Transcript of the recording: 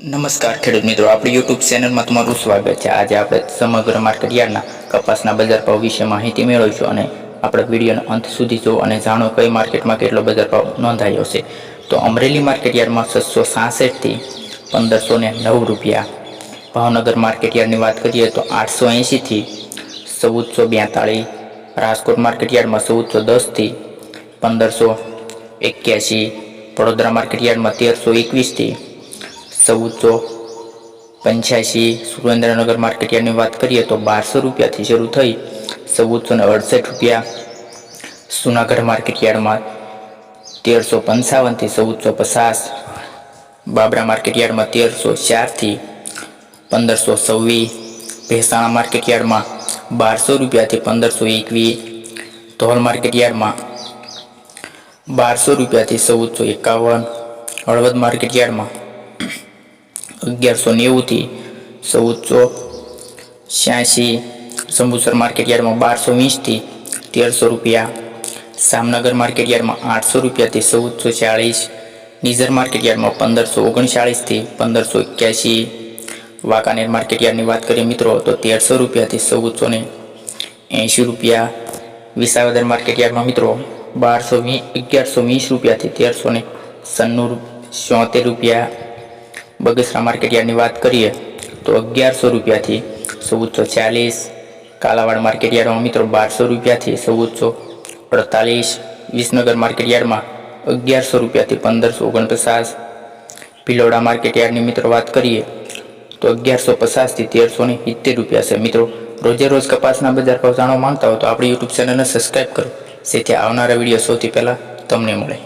નમસ્કાર ખેડૂત મિત્રો, આપણી યુટ્યુબ ચેનલમાં તમારું સ્વાગત છે. આજે આપણે સમગ્ર માર્કેટ યાર્ડના કપાસના બજાર ભાવ વિશે માહિતી મેળવીશું અને આપણે વિડીયોનો અંત સુધી જો અને જાણો કઈ માર્કેટમાં કેટલો બજાર ભાવ નોંધાયો છે. તો અમરેલી માર્કેટ યાર્ડમાં છસો સાસઠથી પંદરસો ને નવ રૂપિયા. ભાવનગર માર્કેટ યાર્ડની વાત કરીએ તો આઠસો એંશીથી ચૌદસો બેતાળીસ. રાજકોટ માર્કેટ યાર્ડમાં ચૌદસો દસથી પંદરસો એક્યાસી વડોદરા માર્કેટ યાર્ડમાં તેરસો એકવીસથી ચૌદસો પંચ્યાસી સુરેન્દ્રનગર માર્કેટ યાર્ડની વાત કરીએ તો બારસો રૂપિયાથી શરૂ થઈ ચૌદસો ને અડસઠ રૂપિયા. સુનાગઢ માર્કેટ યાર્ડમાં તેરસો પંચાવનથી ચૌદસો પચાસ. બાબરા માર્કેટ યાર્ડમાં તેરસો ચારથી પંદરસો છવ્વીસ. ભેસાણા માર્કેટ યાર્ડમાં બારસો રૂપિયાથી પંદરસો એકવીસ. ધોલ માર્કેટ યાર્ડમાં બારસો રૂપિયાથી ચૌદસો એકાવન. હળવદ માર્કેટ યાર્ડમાં અગિયારસો નેવુંથી ચૌદસો છ્યાસી સંભુસર માર્કેટ યાર્ડમાં બારસો વીસથી તેરસો રૂપિયા સામનગર માર્કેટ યાર્ડમાં આઠસો રૂપિયાથી ચૌદસો ચાળીસ, નિઝર માર્કેટ યાર્ડમાં પંદરસો ઓગણચાળીસથી પંદરસો એક્યાસી વાંકાનેર માર્કેટ યાર્ડની વાત કરીએ મિત્રો, તો તેરસો રૂપિયાથી ચૌદસો ને એંશી રૂપિયા, વિસાવદર માર્કેટ યાર્ડમાં મિત્રો બારસો વી, અગિયારસો વીસ રૂપિયાથી તેરસો ને સન્નું ચોતેર રૂપિયા બગસરા માર્કેટ યાર્ડની વાત કરીએ, તો અગિયારસો રૂપિયાથી ચૌદસો ચાલીસ. કાલાવાડ માર્કેટ યાર્ડમાં મિત્રો બારસો રૂપિયાથી ચૌદસો અડતાલીસ. વિસનગર માર્કેટ યાર્ડમાં અગિયારસો રૂપિયાથી પંદરસો ઓગણપચાસ. ભિલોડા માર્કેટ યાર્ડની મિત્રો વાત કરીએ, તો અગિયારસો પચાસથી તેરસો ને સિત્તેર રૂપિયા છે. મિત્રો, રોજે રોજ કપાસના બજાર ભાવ જાણવા માંગતા હો તો આપણી યુટ્યુબ ચેનલને સબસ્ક્રાઈબ કરો. જેથી આવનારા વીડિયો સૌથી પહેલાં તમને મળે.